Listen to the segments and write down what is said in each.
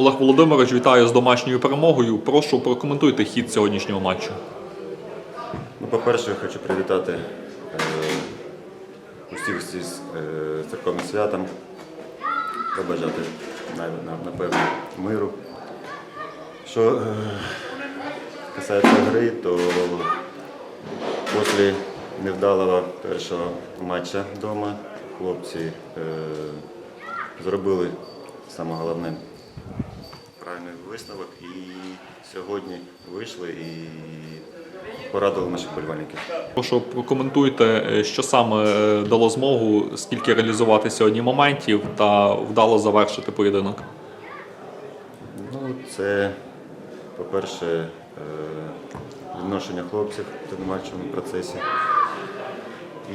Олег Володимирович, вітаю з домашньою перемогою. Прошу прокоментуйте хід сьогоднішнього матчу. Ну, по-перше, хочу привітати е, усіх з е, церковним святом, побажати на- на- напевно миру. Що е, касається гри, то після невдалого першого матча вдома хлопці зробили саме головне висновок і сьогодні вийшли і порадили наших болівальників. Прошу прокоментуйте, е, що саме е, дало змогу, скільки реалізувати сьогодні моментів та вдало завершити поєдинок. Ну, це, по-перше, е, відношення хлопців в тренувальному процесі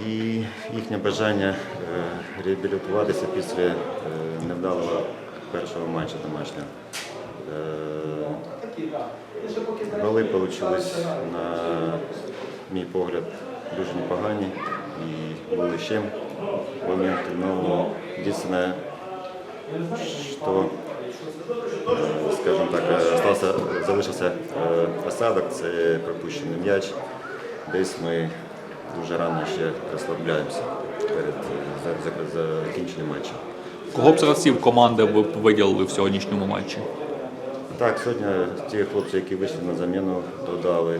і їхнє бажання реабілітуватися після невдалого першого матчу домашнього. Е, Голи вийшли, на мій погляд, дуже непогані і були ще моменти. Ну, єдине, що скажімо так, е, остався, залишився е, осадок, це пропущений м'яч. Десь ми дуже рано ще розслабляємося перед е, за- за- закінченням матчу. Кого б з гравців команди ви виділили в сьогоднішньому матчі? Так, сьогодні ті хлопці, які вийшли на заміну, додали. Е,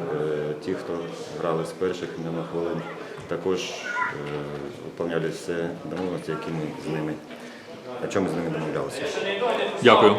Ті, хто грали з перших хвилин, також е, виконували все домовленості, які ми з ними, о чому з ними домовлялися. Дякую.